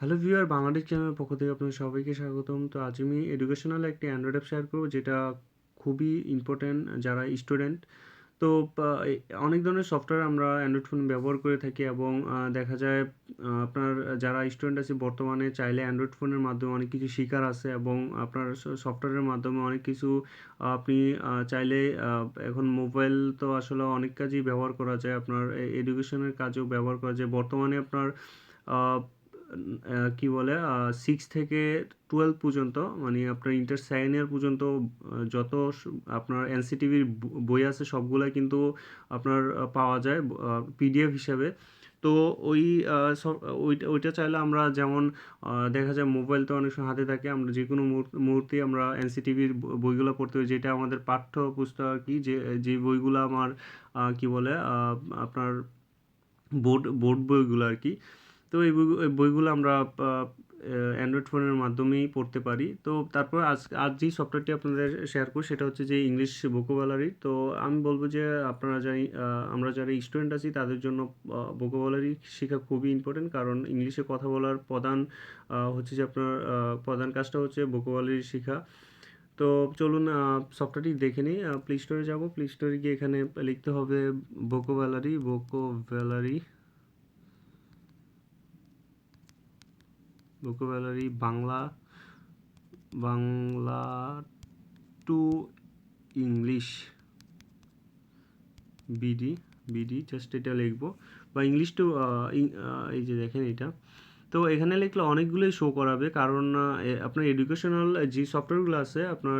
Hello viewer Bangladesh চ্যানেলের পক্ষ থেকে আপনাদের সবাইকে স্বাগতম। তো আজ আমি এডুকেশনাল একটি অ্যান্ড্রয়েড অ্যাপ শেয়ার করব, যেটা খুবই ইম্পর্ট্যান্ট যারা স্টুডেন্ট তো অনেক ধরনের সফটওয়্যার আমরা অ্যান্ড্রয়েড ফোন ব্যবহার করে থাকি এবং দেখা যায় আপনার যারা স্টুডেন্ট আছে বর্তমানে চাইলে অ্যান্ড্রয়েড ফোনের মাধ্যমে অনেক কিছু শেখার আছে এবং আপনার সফটওয়্যারের মাধ্যমে অনেক কিছু আপনি চাইলে এখন মোবাইল তো আসলে অনেক কাজেই ব্যবহার করা যায়। আপনার এডুকেশনের কাজেও ব্যবহার করা যায়। বর্তমানে আপনার কি বলে সিক্স থেকে টুয়েলভ পর্যন্ত মানে আপনার ইন্টার সেকেন্ড ইয়ার পর্যন্ত যত আপনার এনসিটিভির বই আছে সবগুলাই কিন্তু আপনার পাওয়া যায় পিডিএফ হিসাবে। তো ওই সব- ওইটা ওইটা চাইলে আমরা যেমন দেখা যায় মোবাইল তো অনেক সময় হাতে থাকে, আমরা যে কোনো মুহূর্ত- আমরা এনসিটিভির বইগুলো পড়তে পারি যেটা আমাদের পাঠ্য পুস্তক আর কি, যে যে বইগুলো আমার কি বলে আপনার বোর্ড বোর্ড বইগুলো আর কি। তো এই বই বইগুলো আমরা অ্যান্ড্রয়েড ফোনের মাধ্যমেই পড়তে পারি। তো তারপর আজ আজ যেই সফটওয়্যারটি আপনাদের শেয়ার করি সেটা হচ্ছে যে ইংলিশ ভোকাবুলারি তো আমি বলব যে আপনারা যাই আমরা যারা স্টুডেন্ট আছি, তাদের জন্য ভোকাবুলারি শেখা খুবই ইম্পর্টেন্ট কারণ ইংলিশে কথা বলার প্রধান হচ্ছে যে আপনার প্রধান কাজটা হচ্ছে ভোকাবুলারি শেখা। তো চলুন সফটওয়্যারটি দেখে নিই। প্লে স্টোরে যাব। প্লে স্টোরে গিয়ে এখানে লিখতে হবে vocabulary vocabulary vocabulary Bangla Bangla to English BD BD just এটা লিখব। বা ইংলিশ টু এই যে দেখেন এটা। তো এখানে লিখলে অনেকগুলোই শো করাবে। কারণ আপনার এডুকেশনাল যে সফটওয়্যারগুলো আছে, আপনার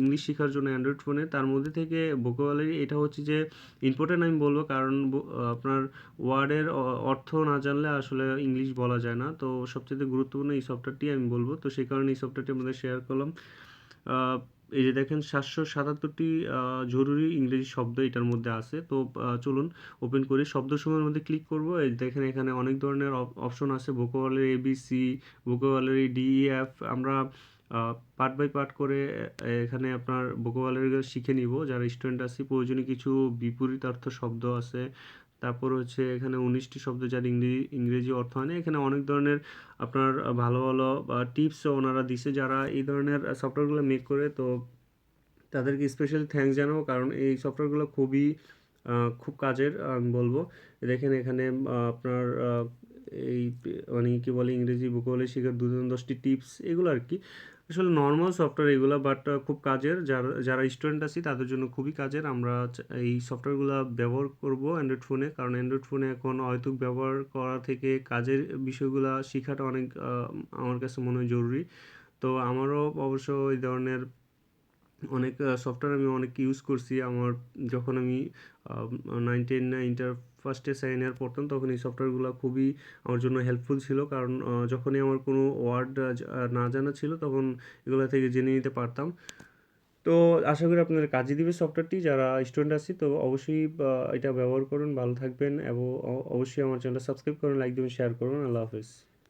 ইংলিশ শেখার জন্য অ্যান্ড্রয়েড ফোনে তার মধ্যে থেকে ভোকাবুলারি এটা হচ্ছে যে ইম্পর্টেন্ট আমি বলব। কারণ আপনার ওয়ার্ডের অর্থ না জানলে আসলে ইংলিশ বলা যায় না। তো সবচেয়ে গুরুত্বপূর্ণ এই সফটওয়্যারটি আমি বলব। তো সেই কারণে এই সফটওয়্যারটি আমাদের শেয়ার করলাম। এই যে দেখেন সাতশো সাতাত্তরটি জরুরি ইংরেজি শব্দ এটার মধ্যে আছে। তো চলুন ওপেন করি। শব্দ সময়ের মধ্যে ক্লিক করব। এই দেখেন এখানে অনেক ধরনের অপশন আছে। ভোকাবুলারি এবিসি ভোকাবুলারি ডিইএফ আমরা পার্ট বাই পার্ট করে এখানে আপনার ভোকাবুলারি শিখে নিব। যারা স্টুডেন্ট আছে, প্রয়োজনীয় কিছু বিপরীতার্থ শব্দ আছে তারপর হচ্ছে এখানে উনিশটি শব্দ যার ইংরেজি ইংরেজি অর্থ হয় না। এখানে অনেক ধরনের আপনার ভালো ভালো টিপসও ওনারা দিছে যারা এই ধরনের সফটওয়্যারগুলো মেক করে। তো তাদেরকে স্পেশালি থ্যাঙ্কস জানাব কারণ এই সফটওয়্যারগুলো খুবই খুব কাজের, আমি বলব। দেখেন এখানে আপনার এই মানে কি বলে ইংরেজি ভূগোলে শেখার দু দশটি টিপস এগুলো আর কি। আসলে নর্মাল সফটওয়্যার এগুলো বাট খুব কাজের। যারা যারা স্টুডেন্ট আছি, তাদের জন্য খুবই কাজের। আমরা এই সফটওয়্যারগুলো ব্যবহার করব অ্যান্ড্রয়েড ফোনে কারণ অ্যান্ড্রয়েড ফোনে এখন হয়তো ব্যবহার করা থেকে কাজের বিষয়গুলো শেখাটা অনেক আমার কাছে মনে হয় জরুরি। তো আমারও অবশ্য এই ধরনের অনেক সফটওয়্যার আমি অনেক ইউজ করছি। আমার যখন আমি nine ten inter first year second year পড়তাম, তখন এই সফটওয়্যারগুলো খুবই আমার জন্য হেল্পফুল ছিল। কারণ যখনই আমার কোনো ওয়ার্ড না জানা ছিল, তখন এগুলো থেকে জেনে নিতে পারতাম। তো আশা করি আপনাদের কাজে দিবে সফটওয়্যারটি যারা স্টুডেন্ট আছি, তো অবশ্যই এটা ব্যবহার করুন, ভালো থাকবেন এবং অবশ্যই আমার চ্যানেলটা সাবস্ক্রাইব করুন লাইক দেবেন শেয়ার করুন। আল্লাহ হাফেজ।